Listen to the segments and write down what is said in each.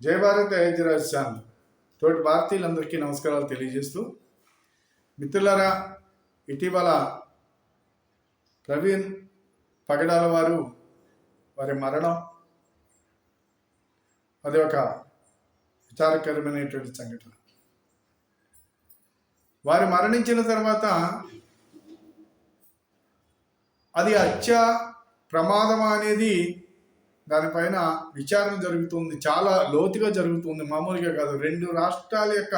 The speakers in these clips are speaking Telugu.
జై భారత్ ఐజరాజ్ శాంత్ తోటి భారతీయులందరికీ నమస్కారాలు తెలియజేస్తూ మిత్రులారా ఇటీవల ప్రవీణ్ పగడాల వారు వారి మరణం అది ఒక విచారకరమైనటువంటి సంఘటన. వారు మరణించిన తర్వాత అది హత్య ప్రమాదమా అనేది దానిపైన విచారణ జరుగుతుంది చాలా లోతుగా జరుగుతుంది. మామూలుగా కాదు రెండు రాష్ట్రాల యొక్క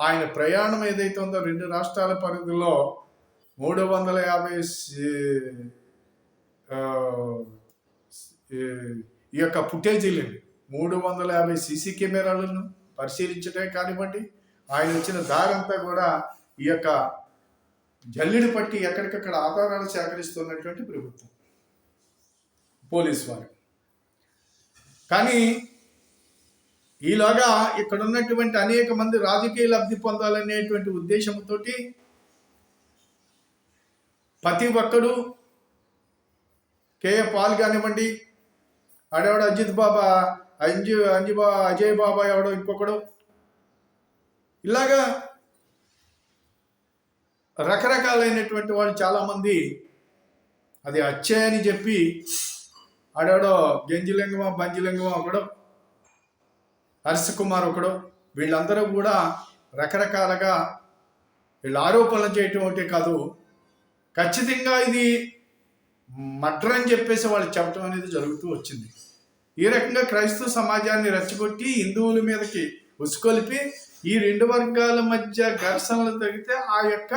ఆయన ప్రయాణం ఏదైతే ఉందో రెండు రాష్ట్రాల పరిధిలో మూడు వందల యాభై ఈ- ఈ యొక్క ఫుటేజీలను మూడు వందల యాభై సీసీ కెమెరాలను పరిశీలించడమే కానివ్వండి ఆయన వచ్చిన దారంతా కూడా ఈ యొక్క జల్లిడి పట్టి ఎక్కడికక్కడ ఆధారాలు సేకరిస్తున్నటువంటి ప్రభుత్వం. పోలీస్ వారు. కానీ ఈలోగా ఇక్కడ ఉన్నటువంటి అనేక మంది రాజకీయ లబ్ధి పొందాలనేటువంటి ఉద్దేశంతో ప్రతి ఒక్కడు కేఏ పాల్ కానివ్వండి ఆడేవాడు అజిత్ బాబా అంజు అంజు బా అజయ్ బాబా ఎవడో ఇంకొకడు. ఇలాగా రకరకాలైనటువంటి వాళ్ళు చాలామంది అది అచ్చే అని చెప్పి ఆడాడో గెంజిలింగమా బంజిలింగమా ఒకడు? హర్ష కుమార్ ఒకడు. వీళ్ళందరూ కూడా రకరకాలుగా వీళ్ళు ఆరోపణలు చేయటం ఒకటే కాదు. ఖచ్చితంగా ఇది మడ్ర అని చెప్పేసి వాళ్ళు చెప్పడం అనేది జరుగుతూ వచ్చింది. ఈ రకంగా క్రైస్తవ సమాజాన్ని రెచ్చగొట్టి హిందువుల మీదకి ఉసుకొలిపి ఈ రెండు వర్గాల మధ్య ఘర్షణలు తగ్గితే ఆ యొక్క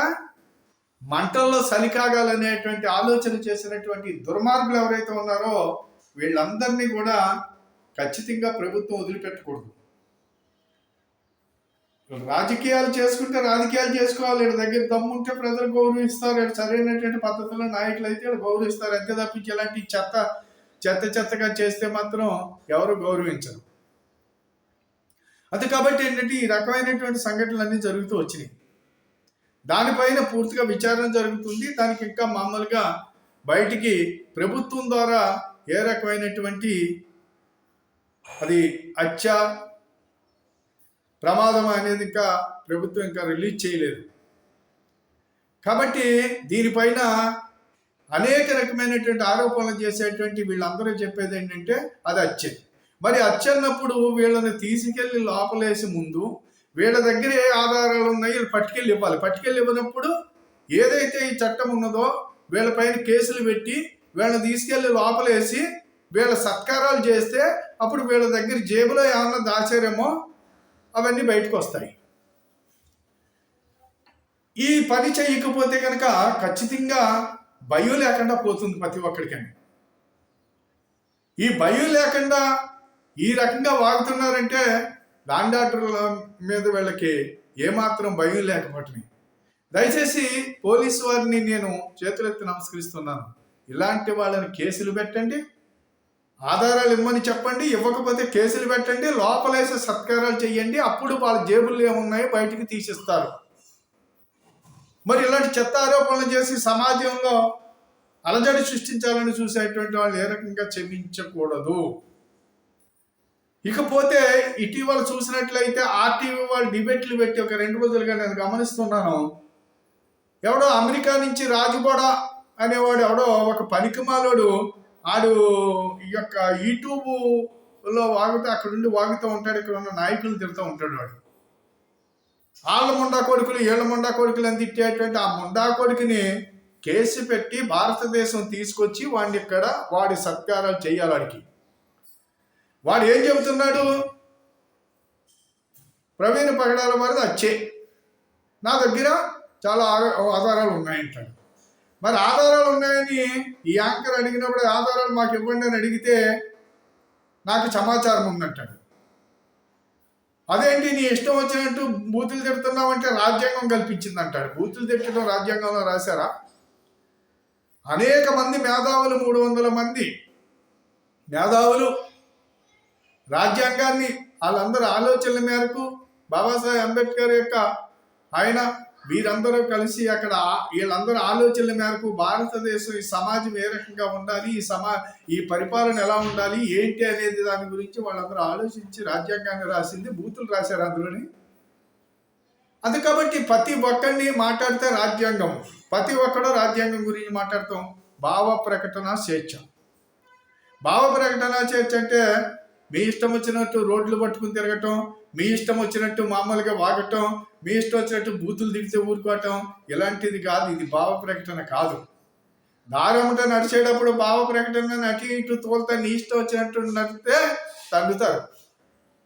మంటల్లో సలికాగాలనేటువంటి ఆలోచన చేసినటువంటి దుర్మార్గులు ఎవరైతే ఉన్నారో వీళ్ళందరినీ కూడా ఖచ్చితంగా ప్రభుత్వం వదిలిపెట్టకూడదు. రాజకీయాలు చేసుకుంటే రాజకీయాలు చేసుకోవాలి. వీళ్ళ దగ్గర దమ్ముంటే ప్రజలు గౌరవిస్తారు. వీళ్ళు సరైనటువంటి పద్ధతిలో నాయకులు అయితే వీళ్ళు గౌరవిస్తారు. అంతే తప్పించి ఇలాంటి చెత్త చెత్త చెత్తగా చేస్తే మాత్రం ఎవరు గౌరవించరు. అది కాబట్టి ఏంటంటే ఈ రకమైనటువంటి సంఘటనలన్నీ జరుగుతూ వచ్చినాయి. దానిపైన పూర్తిగా విచారణ జరుగుతుంది. దానికి ఇంకా మామూలుగా బయటికి ప్రభుత్వం ద్వారా ఏ రకమైనటువంటి అది హత్య ప్రమాదం అనేది ఇంకా ప్రభుత్వం ఇంకా రిలీజ్ చేయలేదు. కాబట్టి దీనిపైన అనేక రకమైనటువంటి ఆరోపణలు చేసేటువంటి వీళ్ళందరూ చెప్పేది ఏంటంటే అది హత్య. మరి అచ్చన్నప్పుడు అన్నప్పుడు వీళ్ళని తీసుకెళ్ళి లోపలేసి ముందు వీళ్ళ దగ్గర ఏ ఆధారాలు ఉన్నాయి వీళ్ళు పట్టుకెళ్ళి ఇవ్వాలి. పట్టుకెళ్ళి ఇవ్వనప్పుడు ఏదైతే ఈ చట్టం ఉన్నదో వీళ్ళపైన కేసులు పెట్టి వీళ్ళని తీసుకెళ్ళి లోపలేసి వీళ్ళ సత్కారాలు చేస్తే అప్పుడు వీళ్ళ దగ్గర జేబులో ఏమన్నా దాచారేమో అవన్నీ బయటకు వస్తాయి. ఈ పని చేయకపోతే కనుక ఖచ్చితంగా భయం లేకుండా పోతుంది ప్రతి ఒక్కడికని. ఈ భయం లేకుండా ఈ రకంగా వాగుతున్నారంటే లాండ్ ఆర్డర్ల మీద వీళ్ళకి ఏమాత్రం భయం లేకపోతున్నాయి దయచేసి పోలీసు వారిని నేను చేతులెత్తి నమస్కరిస్తున్నాను. ఇలాంటి వాళ్ళని కేసులు పెట్టండి. ఆధారాలు ఇవ్వమని చెప్పండి. ఇవ్వకపోతే కేసులు పెట్టండి. లోపలేసే సత్కారాలు చేయండి అప్పుడు వాళ్ళ జేబుల్లో ఏమున్నాయో బయటికి తీసిస్తారు. మరి ఇలాంటి చెత్త ఆరోపణలు చేసి సమాజంలో అలజడి సృష్టించాలని చూసేటువంటి వాళ్ళు ఏ రకంగా క్షమించకూడదు. ఇకపోతే ఇటీవల చూసినట్లయితే ఆర్టీవీ వాళ్ళు డిబేట్లు పెట్టి ఒక రెండు రోజులుగా నేను గమనిస్తున్నాను. ఎవడో అమెరికా నుంచి రాజుబోడ అనేవాడు ఎవడో ఒక పనికిమాలోడు ఆడు ఈ యొక్క యూట్యూబ్లో వాగుతూ అక్కడ నుండి వాగుతూ ఉంటాడు ఇక్కడ ఉన్న నాయకులు తిడుతూ ఉంటాడు వాడు. వాళ్ళ ముండా కొడుకులు ఏళ్ళ ముండా కొడుకులు అని తిట్టేటువంటి ఆ ముండా కొడుకుని కేసు పెట్టి భారతదేశం తీసుకొచ్చి వాడిని ఇక్కడ వాడి సత్కారాలు చేయాలి వాడికి. వాడు ఏం చెబుతున్నాడు? ప్రవీణ పగడాల వారిది అచ్చే. నా దగ్గర చాలా ఆధారాలు ఉన్నాయంటాడు మరి ఆధారాలు ఉన్నాయని ఈ యాంకర్ అడిగినప్పుడు ఆధారాలు మాకు ఇవ్వండి అని అడిగితే నాకు సమాచారం ఉందంటాడు. అదేంటి నీ ఇష్టం వచ్చినట్టు బూతులు తిడుతున్నామంటే రాజ్యాంగం కల్పించింది అంటాడు బూతులు తిట్టడం రాజ్యాంగంలో రాశారా? అనేక మంది మేధావులు మూడు వందల మంది మేధావులు రాజ్యాంగాన్ని వాళ్ళందరూ ఆలోచనల మేరకు బాబాసాహెబ్ అంబేద్కర్ యొక్క ఆయన వీరందరూ కలిసి అక్కడ వీళ్ళందరూ ఆలోచనల మేరకు భారతదేశం ఈ సమాజం ఏ రకంగా ఉండాలి ఈ సమా ఈ పరిపాలన ఎలా ఉండాలి ఏంటి అనేది దాని గురించి వాళ్ళందరూ ఆలోచించి రాజ్యాంగాన్ని రాసింది బూతులు రాశారు అందులోని. అది కాబట్టి ప్రతి ఒక్కరిని మాట్లాడితే రాజ్యాంగం. ప్రతి ఒక్కడు రాజ్యాంగం గురించి మాట్లాడతాం. భావ ప్రకటన స్వేచ్ఛ. భావ ప్రకటన స్వేచ్ఛ అంటే మీ ఇష్టం వచ్చినట్టు రోడ్లు పట్టుకుని తిరగటం మీ ఇష్టం వచ్చినట్టు మామూలుగా వాగటం మీ ఇష్టం వచ్చినట్టు బూతులు దిగితే ఊరుకోవటం ఇలాంటిది కాదు. ఇది భావ ప్రకటన కాదు. దారమ్మట నడిచేటప్పుడు భావ ప్రకటన అటు ఇటు తోలుతా నీ ఇష్టం వచ్చినట్టు నడితే తగ్గుతారు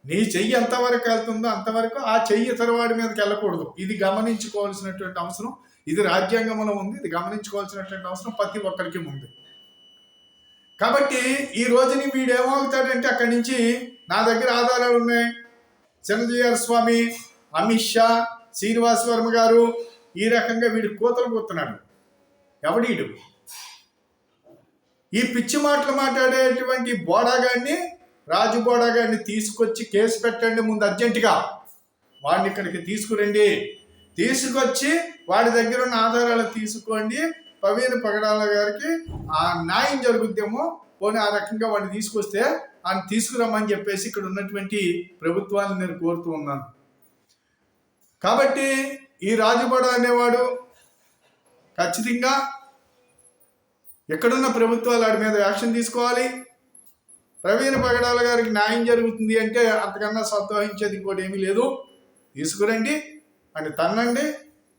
నీ చెయ్యి ఎంతవరకు వెళ్తుందో అంతవరకు ఆ చెయ్యి ఇతరవాడి మీదకి వెళ్ళకూడదు. ఇది గమనించుకోవాల్సినటువంటి అవసరం. ఇది రాజ్యాంగంలో ఉంది. ఇది గమనించుకోవాల్సినటువంటి అవసరం ప్రతి ఒక్కరికి ఉంది. కాబట్టి ఈ రోజుని వీడు ఏమవుతాడంటే అక్కడి నుంచి నా దగ్గర ఆధారాలు ఉన్నాయి. చిరంజీవి స్వామి అమిత్ షా శ్రీనివాస్ వర్మ గారు ఈ రకంగా వీడు కోతలు కూతున్నాడు ఎవడీడు? ఈ పిచ్చి మాటలు మాట్లాడేటువంటి బోడాగాడిని రాజు బోడాగాడిని తీసుకొచ్చి కేసు పెట్టండి ముందు అర్జెంటుగా. వాడిని ఇక్కడికి తీసుకురండి. తీసుకొచ్చి వాడి దగ్గర ఉన్న ఆధారాలు తీసుకోండి. ప్రవీణ్ పగడాల గారికి ఆ న్యాయం జరుగుద్దేమో పోనీ ఆ రకంగా వాడిని తీసుకొస్తే ఆయన తీసుకురమ్మని చెప్పేసి ఇక్కడ ఉన్నటువంటి ప్రభుత్వాన్ని నేను కోరుతూ ఉన్నాను. కాబట్టి ఈ రాజుబడ అనేవాడు ఖచ్చితంగా ఎక్కడున్న ప్రభుత్వాలు వాడి మీద యాక్షన్ తీసుకోవాలి. ప్రవీణ్ పగడాల గారికి న్యాయం జరుగుతుంది అంటే అంతకన్నా సంతోషించేది ఇంకోటి ఏమీ లేదు. తీసుకురండి అని తన్నండి.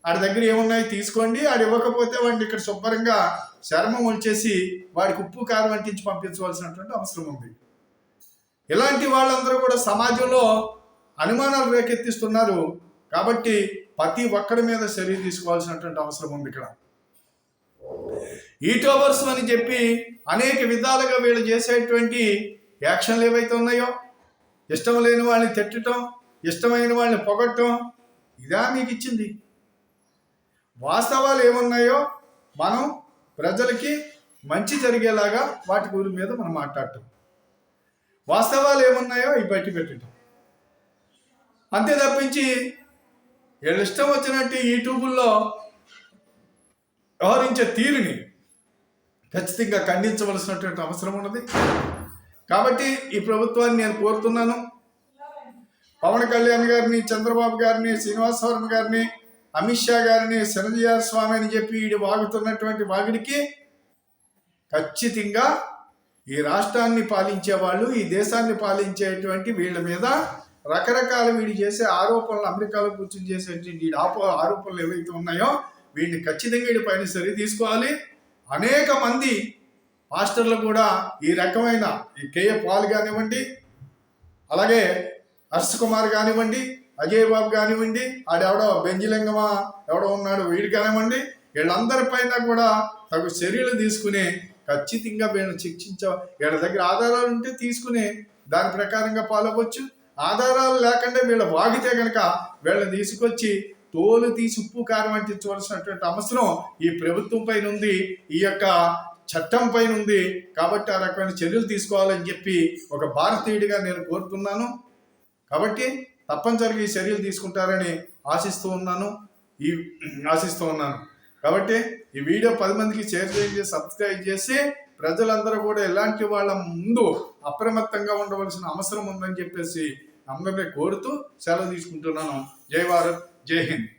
ఆడి దగ్గర ఏమున్నాయి తీసుకోండి. ఆడు ఇవ్వకపోతే వాడిని ఇక్కడ శుభ్రంగా చర్మం వచ్చేసి వాడికి ఉప్పు కారం అంటించి పంపించవలసినటువంటి అవసరం ఉంది. ఇలాంటి వాళ్ళందరూ కూడా సమాజంలో అనుమానాలు రేకెత్తిస్తున్నారు. కాబట్టి ప్రతి ఒక్కడి మీద చర్య తీసుకోవాల్సినటువంటి అవసరం ఉంది ఇక్కడ. ఈటోవర్స్ అని చెప్పి అనేక విధాలుగా వీళ్ళు చేసేటువంటి యాక్షన్లు ఏవైతే ఉన్నాయో ఇష్టం లేని వాళ్ళని తిట్టడం ఇష్టమైన వాళ్ళని పొగట్టడం ఇదా మీకు ఇచ్చింది. వాస్తవాలు ఏమున్నాయో మనం ప్రజలకి మంచి జరిగేలాగా వాటి గురి మీద మనం మాట్లాడటం. వాస్తవాలు ఏమున్నాయో ఈ బయట పెట్టడం అంతే తప్పించి వీళ్ళ ఇష్టం వచ్చినట్టు యూట్యూబుల్లో వ్యవహరించే తీరుని ఖచ్చితంగా ఖండించవలసినటువంటి అవసరం ఉన్నది. కాబట్టి ఈ ప్రభుత్వాన్ని నేను కోరుతున్నాను. పవన్ కళ్యాణ్ గారిని చంద్రబాబు గారిని శ్రీనివాసవరం గారిని అమిత్ షా గారిని చిరంజీవి స్వామి అని చెప్పి వీడు వాగుతున్నటువంటి వాగుడికి ఖచ్చితంగా ఈ రాష్ట్రాన్ని పాలించే వాళ్ళు ఈ దేశాన్ని పాలించేటువంటి వీళ్ళ మీద రకరకాల వీడు చేసే ఆరోపణలు అమెరికాలో కూర్చొని చేసేటువంటి వీడి ఆపో ఆరోపణలు ఏవైతే ఉన్నాయో వీడిని ఖచ్చితంగా వీడి పైన సరి తీసుకోవాలి. అనేక మంది మాస్టర్లు కూడా ఈ రకమైన ఈ కేఏ పాల్ కానివ్వండి అలాగే హర్ష్ కుమార్ కానివ్వండి అజయ్ బాబు కానివ్వండి ఆడెవడో బెంజిలింగమా ఎవడో ఉన్నాడు వీడు కానివ్వండి వీళ్ళందరిపైన కూడా తగు చర్యలు తీసుకుని ఖచ్చితంగా వీళ్ళని శిక్షించ వీళ్ళ దగ్గర ఆధారాలు ఉంటే తీసుకుని దాని ప్రకారంగా పాల్గొచ్చు ఆధారాలు లేకుండా వీళ్ళ వాగితే కనుక వీళ్ళని తీసుకొచ్చి తోలు తీసి ఉప్పు కారం అంటించవలసినటువంటి అవసరం ఈ ప్రభుత్వం పైన ఉంది ఈ యొక్క చట్టం పైన ఉంది. కాబట్టి ఆ రకమైన చర్యలు తీసుకోవాలని చెప్పి ఒక భారతీయుడిగా నేను కోరుతున్నాను. కాబట్టి తప్పనిసరిగా ఈ చర్యలు తీసుకుంటారని ఆశిస్తూ ఉన్నాను. ఈ ఆశిస్తూ ఉన్నాను. కాబట్టి ఈ వీడియో పది మందికి షేర్ చేసి సబ్స్క్రైబ్ చేసి ప్రజలందరూ కూడా ఎలాంటి వాళ్ళ ముందు అప్రమత్తంగా ఉండవలసిన అవసరం ఉందని చెప్పేసి అందరినీ కోరుతూ సెలవు తీసుకుంటున్నాను. జై భారత్ జై హింద్.